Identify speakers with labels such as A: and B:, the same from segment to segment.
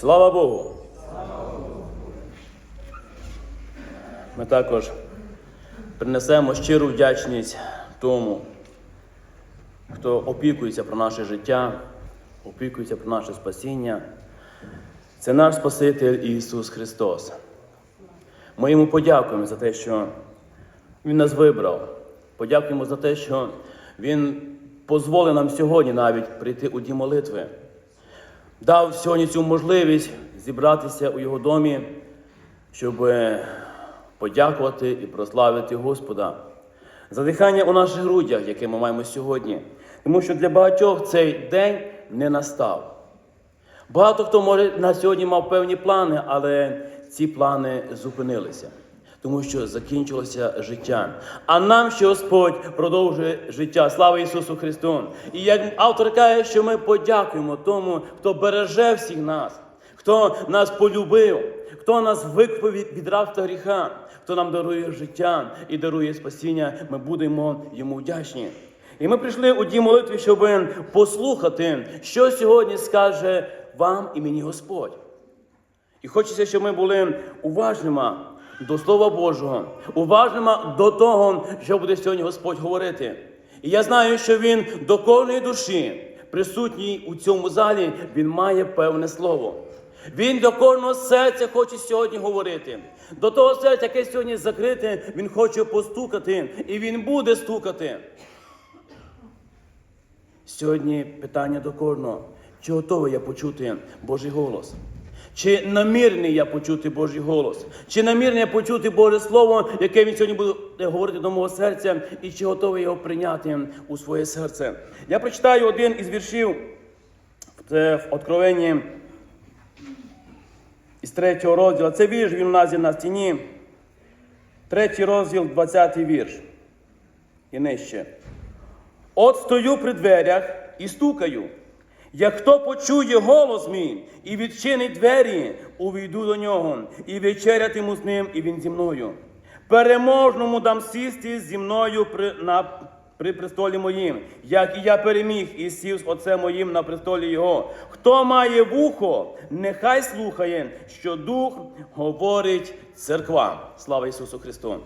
A: Слава Богу! Ми також принесемо щиру вдячність тому, хто опікується про наше життя, опікується про наше спасіння. Це наш Спаситель Ісус Христос. Ми йому подякуємо за те, що Він нас вибрав. Подякуємо за те, що Він дозволив нам сьогодні навіть прийти у дім молитви. Дав сьогодні цю можливість зібратися у Його домі, щоб е, подякувати і прославити Господа за дихання у наших грудях, яке ми маємо сьогодні. Тому що для багатьох цей день не настав. Багато хто може на сьогодні мав певні плани, але ці плани зупинилися, тому що закінчилося життя. А нам ще Господь продовжує життя. Слава Ісусу Христу! І як автор каже, що ми подякуємо тому, хто береже всіх нас, хто нас полюбив, хто нас викупив від, рабства гріха, хто нам дарує життя і дарує спасіння, ми будемо йому вдячні. І ми прийшли у дім молитви, щоб послухати, що сьогодні скаже вам і мені Господь. І хочеться, щоб ми були уважними до Слова Божого, уважними до того, що буде сьогодні Господь говорити. І я знаю, що Він до кожної душі, присутній у цьому залі, Він має певне слово. Він до кожного серця хоче сьогодні говорити. До того серця, яке сьогодні закрите, він хоче постукати, і він буде стукати. Сьогодні питання до кожного. Чи готовий я почути Божий голос? Чи намірний я почути Божий голос? Чи намірний я почути Боже Слово, яке він сьогодні буде говорити до мого серця, і чи готовий його прийняти у своє серце? Я прочитаю один із віршів це в Откровенні із третього розділу. Це вірш, він у нас є на стіні. Третій розділ, 20 вірш. І нижче. От стою при дверях і стукаю. Як хто почує голос мій і відчинить двері, увійду до нього, і вечерятиму з ним, і він зі мною. Переможному дам сісти зі мною при, на, при престолі моїм, як і я переміг і сів з отцем моїм на престолі його. Хто має вухо, нехай слухає, що Дух говорить церквам. Слава Ісусу Христу!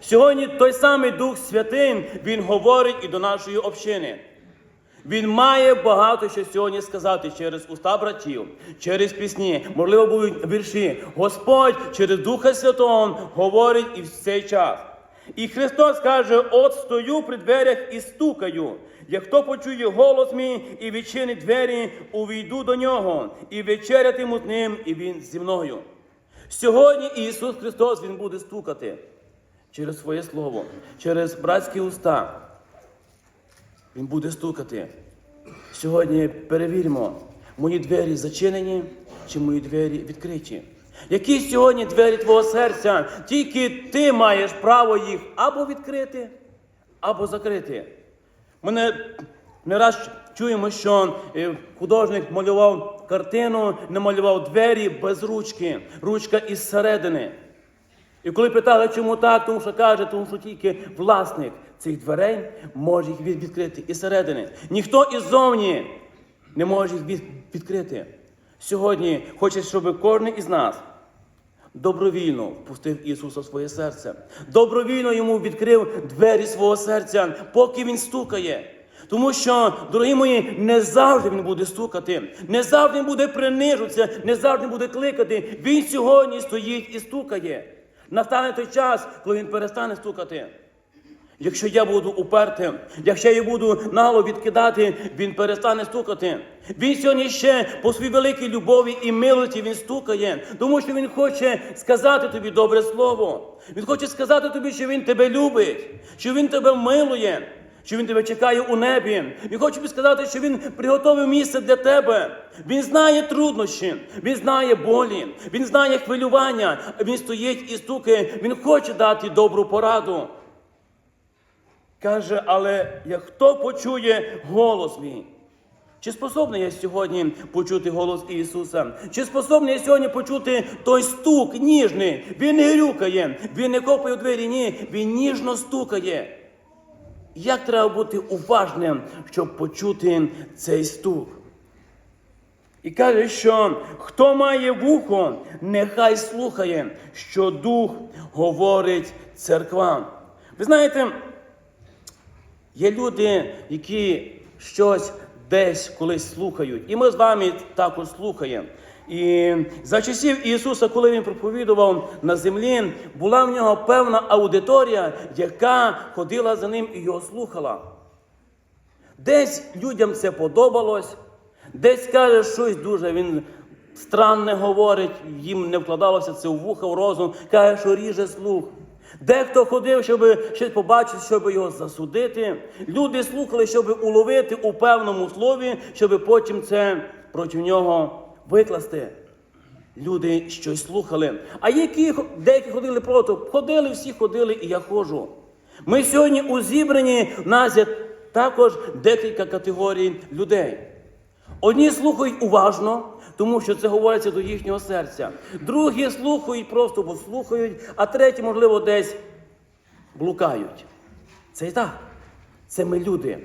A: Сьогодні той самий Дух Святий, Він говорить і до нашої общини. Він має багато що сьогодні сказати через уста братів, через пісні, можливо, будуть вірші. Господь через Духа Святого говорить і в цей час. І Христос каже: от стою при дверях і стукаю. Як хто почує голос мій і відчинить двері, увійду до нього, і вечерятиму з ним, і він зі мною. Сьогодні Ісус Христос Він буде стукати через своє Слово, через братські уста. Він буде стукати. Сьогодні перевіримо, мої двері зачинені чи мої двері відкриті. Які сьогодні двері твого серця, тільки ти маєш право їх або відкрити, або закрити. Ми не, не раз чуємо, що е, художник малював картину, не малював двері без ручки, ручка із середини. І коли питали, чому так, тому що каже, тому що тільки власник цих дверей може їх відкрити із середини. Ніхто іззовні не може їх відкрити. Сьогодні хоче, щоб кожен із нас добровільно впустив Ісуса в своє серце. Добровільно йому відкрив двері свого серця, поки він стукає. Тому що, дорогі мої, не завжди він буде стукати, не завжди він буде принижуватися, не завжди буде кликати. Він сьогодні стоїть і стукає. Настане той час, коли він перестане стукати. Якщо я буду упертим, якщо я буду нагло відкидати, він перестане стукати. Він сьогодні ще по своїй великій любові і милості він стукає, тому що він хоче сказати тобі добре слово. Він хоче сказати тобі, що він тебе любить, що він тебе милує, що він тебе чекає у небі. Він хоче тобі сказати, що він приготовив місце для тебе. Він знає труднощі, він знає болі, він знає хвилювання. Він стоїть і стукає. Він хоче дати добру пораду. Каже, але як хто почує голос мій? Чи способний я сьогодні почути голос Ісуса? Чи способний я сьогодні почути той стук ніжний? Він не грюкає, він не копає у двері, ні, він ніжно стукає. Як треба бути уважним, щоб почути цей стук? І каже, що хто має вухо, нехай слухає, що дух говорить церквам. Ви знаєте, є люди, які щось десь колись слухають. І ми з вами також слухаємо. І за часів Ісуса, коли Він проповідував на землі, була в нього певна аудиторія, яка ходила за ним і його слухала. Десь людям це подобалось, десь каже, щось дуже він странне говорить, їм не вкладалося це в вуха, в розум, каже, що ріже слух. Дехто ходив, щоб щось побачити, щоб його засудити. Люди слухали, щоб уловити у певному слові, щоб потім це проти нього викласти. Люди щось слухали. А які деякі ходили проти? Ходили, всі ходили, і я ходжу. Ми сьогодні у зібранні в нас є також декілька категорій людей. Одні слухають уважно, тому що це говориться до їхнього серця. Другі слухають просто, бо слухають, а треті, можливо, десь блукають. Це і так. Це ми люди.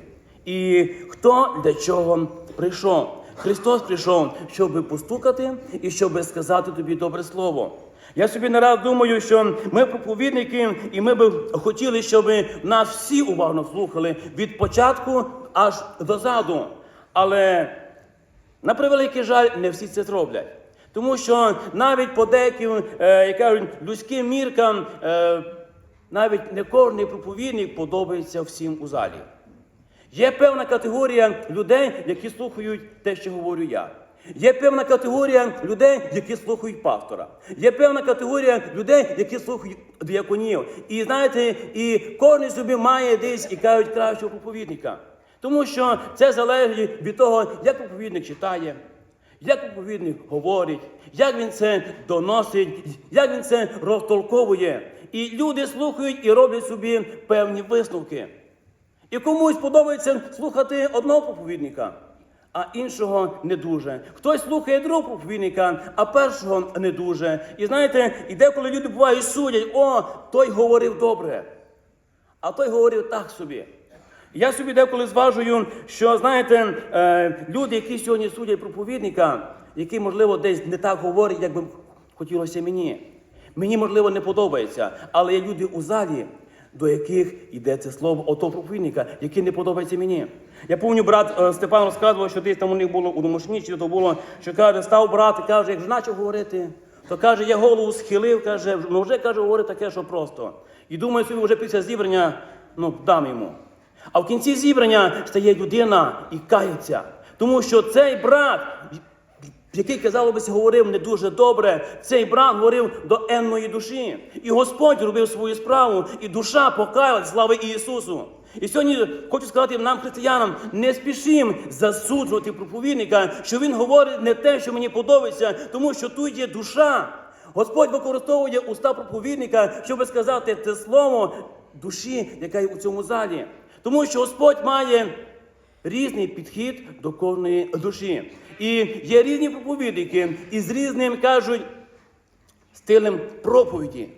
A: І хто для чого прийшов? Христос прийшов, щоб постукати і щоб сказати тобі добре слово. Я собі не раз думаю, що ми проповідники, і ми би хотіли, щоб нас всі уважно слухали від початку аж до заду. Але на превеликий жаль, не всі це зроблять. Тому що навіть по деяким, е, як кажуть, людським міркам, е, навіть не кожен проповідник подобається всім у залі. Є певна категорія людей, які слухають те, що говорю я. Є певна категорія людей, які слухають пастора. Є певна категорія людей, які слухають діаконів. І знаєте, і кожен собі має десь і кажуть кращого проповідника. Тому що це залежить від того, як проповідник читає, як проповідник говорить, як він це доносить, як він це розтолковує. І люди слухають і роблять собі певні висновки. І комусь подобається слухати одного проповідника, а іншого не дуже. Хтось слухає другого проповідника, а першого не дуже. І знаєте, і деколи люди бувають судять, о, той говорив добре, а той говорив так собі. Я собі деколи зважую, що знаєте, е, люди, які сьогодні судять проповідника, який, можливо, десь не так говорить, як би хотілося мені. Мені, можливо, не подобається, але є люди у залі, до яких йде це слово ото проповідника, які не подобається мені. Я пам'ятаю, брат е, Степан розказував, що десь там у них було у домашні, чи то було, що каже, став брат і каже, як вже почав говорити, то каже, я голову схилив, каже, ну вже каже, говорить таке, що просто. І думаю, собі вже після зібрання ну, дам йому. А в кінці зібрання стає людина і кається. Тому що цей брат, який, казало говорив не дуже добре, цей брат говорив до енної душі. І Господь робив свою справу, і душа покаялась, слави Ісусу. І сьогодні хочу сказати нам, християнам, не спішимо засуджувати проповідника, що він говорить не те, що мені подобається, тому що тут є душа. Господь використовує уста проповідника, щоб сказати те слово душі, яка є у цьому залі. Тому що Господь має різний підхід до кожної душі. І є різні проповідники, і з різним кажуть стилем проповіді.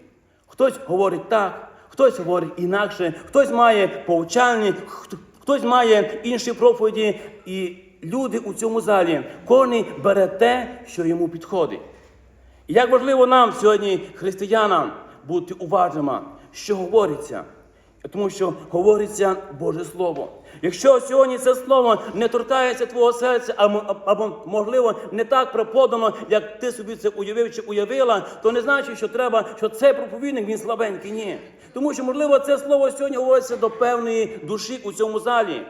A: Хтось говорить так, хтось говорить інакше, хтось має повчальні, хтось має інші проповіді. І люди у цьому залі, кожен бере те, що йому підходить. І як важливо нам сьогодні, християнам, бути уважними, що говориться. Тому що говориться Боже Слово. Якщо сьогодні це слово не торкається твого серця, або, або можливо не так преподано, як ти собі це уявив чи уявила, то не значить, що треба, що цей проповідник він слабенький. Ні. Тому що, можливо, це слово сьогодні говориться до певної душі у цьому залі.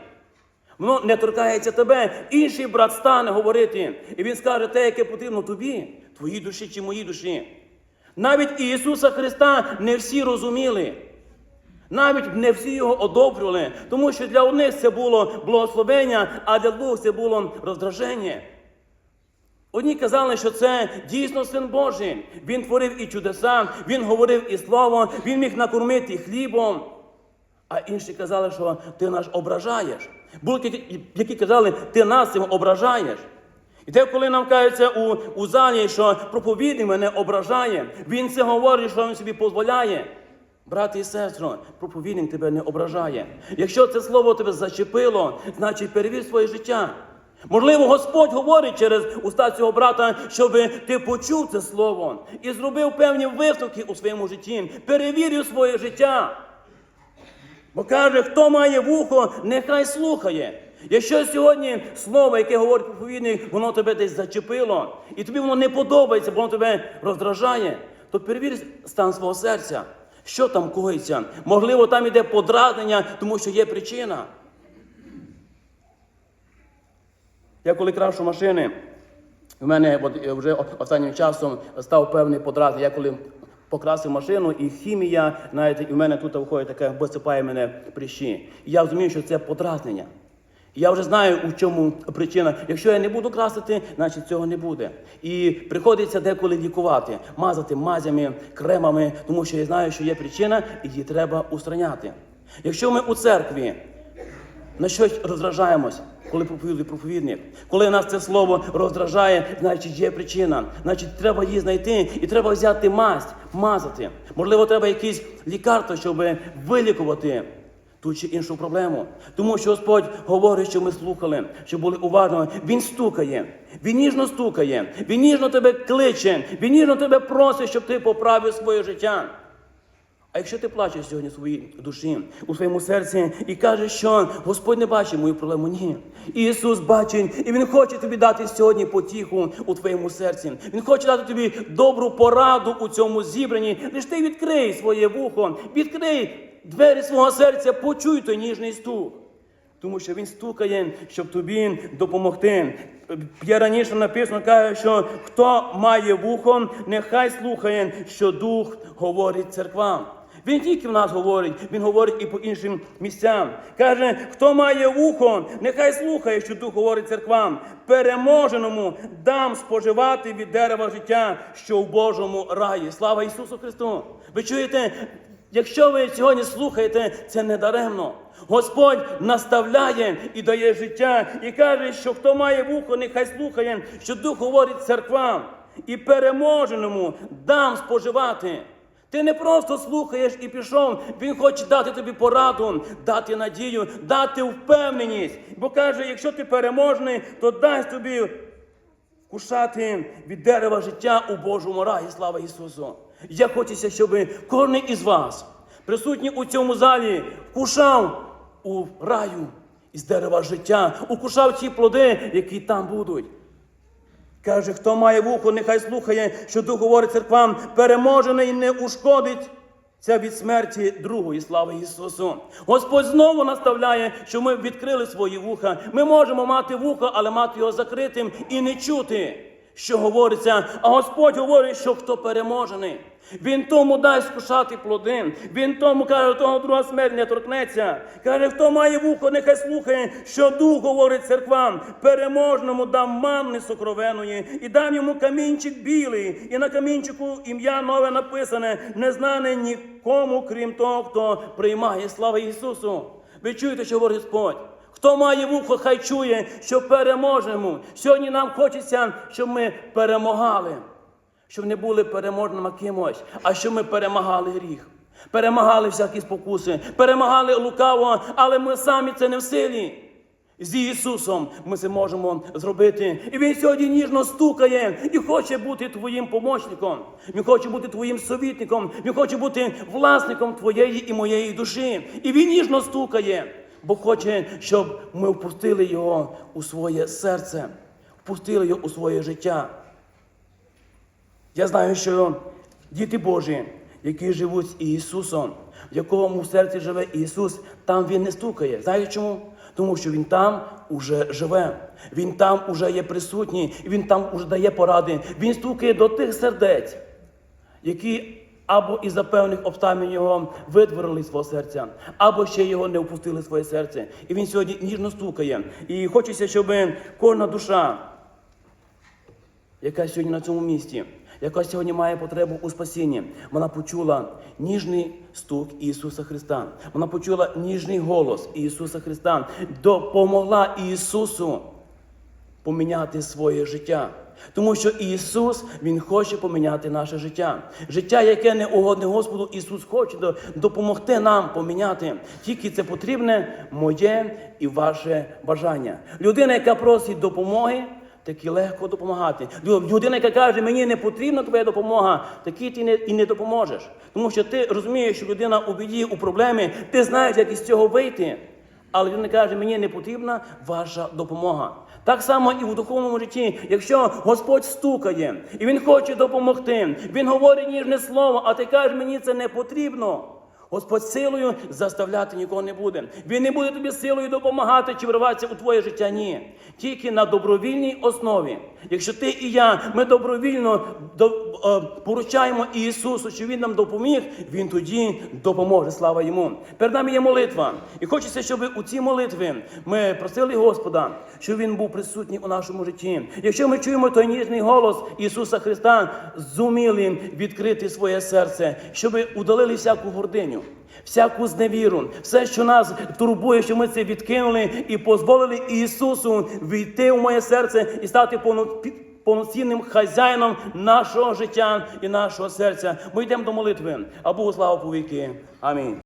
A: Воно не торкається тебе. Інший брат стане говорити, і він скаже те, яке потрібно тобі, твоїй душі чи моїй душі. Навіть Ісуса Христа не всі розуміли. Навіть не всі його одобрювали, тому що для одних це було благословення, а для других це було роздраження. Одні казали, що це дійсно син Божий. Він творив і чудеса, він говорив і слово, він міг накормити хлібом. А інші казали, що ти нас ображаєш. Були, які- які казали, ти нас цим ображаєш. І те, коли нам кажеться у, у залі, що проповідник мене ображає, він це говорить, що він собі дозволяє. Брати і сестро, проповідник тебе не ображає. Якщо це слово тебе зачепило, значить перевір своє життя. Можливо, Господь говорить через уста цього брата, щоб ти почув це слово і зробив певні висновки у своєму житті, перевірив своє життя. Бо каже, хто має вухо, нехай слухає. Якщо сьогодні слово, яке говорить проповідник, воно тебе десь зачепило, і тобі воно не подобається, воно тебе роздражає, то перевір стан свого серця. Що там коїться? Можливо, там іде подразнення, тому що є причина. Я коли крашу машини, в мене е, вже останнім часом став певний подраз. Я коли покрасив машину, і хімія, знаєте, і в мене тут виходить таке, висипає мене прищі. І я розумію, що це подразнення. Я вже знаю, у чому причина. Якщо я не буду красити, значить цього не буде. І приходиться деколи лікувати, мазати мазями, кремами, тому що я знаю, що є причина, і її треба устраняти. Якщо ми у церкві на щось роздражаємось, коли проповідує проповідник. Коли нас це слово роздражає, значить є причина. Значить, треба її знайти і треба взяти масть, мазати. Можливо, треба якісь лікарства, щоб вилікувати ту чи іншу проблему. Тому що Господь говорить, що ми слухали, що були уважними. Він стукає, він ніжно стукає, він ніжно тебе кличе, він ніжно тебе просить, щоб ти поправив своє життя. А якщо ти плачеш сьогодні своїй душі, у своєму серці і кажеш, що Господь не бачить мою проблему, ні. Ісус бачить, і Він хоче тобі дати сьогодні потіху у твоєму серці. Він хоче дати тобі добру пораду у цьому зібранні. Лиш ти відкрий своє вухо, відкрий двері свого серця, почуй той ніжний стук. Тому що він стукає, щоб тобі допомогти. Я раніше написано каже, що хто має вухо, нехай слухає, що дух говорить церквам. Він тільки в нас говорить, він говорить і по іншим місцям. Каже, хто має вухо, нехай слухає, що дух говорить церквам. Переможеному дам споживати від дерева життя, що в Божому раї. Слава Ісусу Христу! Ви чуєте? Якщо ви сьогодні слухаєте, це не даремно. Господь наставляє і дає життя, і каже, що хто має вухо, нехай слухає, що Дух говорить церквам, і переможеному дам споживати. Ти не просто слухаєш і пішов, він хоче дати тобі пораду, дати надію, дати впевненість. Бо каже, якщо ти переможний, то дасть тобі вкушати від дерева життя у Божому раї. Слава Ісусу! Я хочеться, щоб кожен із вас, присутній у цьому залі, вкушав у раю із дерева життя, укушав ті плоди, які там будуть. Каже, хто має вухо, нехай слухає, що Дух говорить церквам, переможений не ушкодить. Це від смерті другої слави Ісусу. Господь знову наставляє, що ми відкрили свої вуха. Ми можемо мати вухо, але мати його закритим і не чути, що говориться. А Господь говорить, що хто переможений. Він тому дасть скушати плоди. Він тому каже, того друга смерть не торкнеться. Каже, хто має вухо, нехай слухає, що дух говорить церквам. Переможному дам манни сокровеної, і дам йому камінчик білий, і на камінчику ім'я нове написане, не знане нікому, крім того, хто приймає слава Ісусу. Ви чуєте, що говорить Господь? Хто має вухо, хай чує, що переможемо. Сьогодні нам хочеться, щоб ми перемагали щоб не були переможними кимось, а щоб ми перемагали гріх, перемагали всякі спокуси, перемагали лукаво, але ми самі це не в силі. З Ісусом ми це можемо зробити. І Він сьогодні ніжно стукає і хоче бути твоїм помічником. Він хоче бути твоїм совітником, він хоче бути власником твоєї і моєї душі. І він ніжно стукає, бо хоче, щоб ми впустили його у своє серце, впустили його у своє життя. Я знаю, що діти Божі, які живуть з Ісусом, в якому в серці живе Ісус, там Він не стукає. Знаєте чому? Тому що Він там уже живе, Він там уже є присутній, Він там уже дає поради. Він стукає до тих сердець, які або із-за певних обставин його видворили свого серця, або ще його не впустили в своє серце. І він сьогодні ніжно стукає. І хочеться, щоб кожна душа яка сьогодні на цьому місці, яка сьогодні має потребу у спасінні, вона почула ніжний стук Ісуса Христа. Вона почула ніжний голос Ісуса Христа, допомогла Ісусу поміняти своє життя. Тому що Ісус Він хоче поміняти наше життя. Життя, яке не угодне Господу, Ісус хоче допомогти нам поміняти. Тільки це потрібне моє і ваше бажання. Людина, яка просить допомоги. Такі легко допомагати. Людина, яка каже, мені не потрібна твоя допомога, такій ти не, і не допоможеш. Тому що ти розумієш, що людина у біді, у проблемі, ти знаєш, як із цього вийти. Але людина каже, мені не потрібна ваша допомога. Так само і в духовному житті, якщо Господь стукає і Він хоче допомогти, Він говорить ніжне слово, а ти кажеш, мені це не потрібно. Господь силою заставляти нікого не буде. Він не буде тобі силою допомагати чи вриватися у твоє життя. Ні. Тільки на добровільній основі. Якщо ти і я, ми добровільно е, поручаємо Ісусу, що Він нам допоміг, Він тоді допоможе. Слава йому. Перед нами є молитва. І хочеться, щоб у цій молитві ми просили Господа, щоб Він був присутній у нашому житті. Якщо ми чуємо той ніжний голос Ісуса Христа, зуміли відкрити своє серце, щоб удалили всяку гординю. Всяку зневіру, все, що нас турбує, що ми це відкинули і дозволили Ісусу війти в моє серце і стати повно- повноцінним хазяїном нашого життя і нашого серця. Ми йдемо до молитви, а Богу слава повіки. Амінь.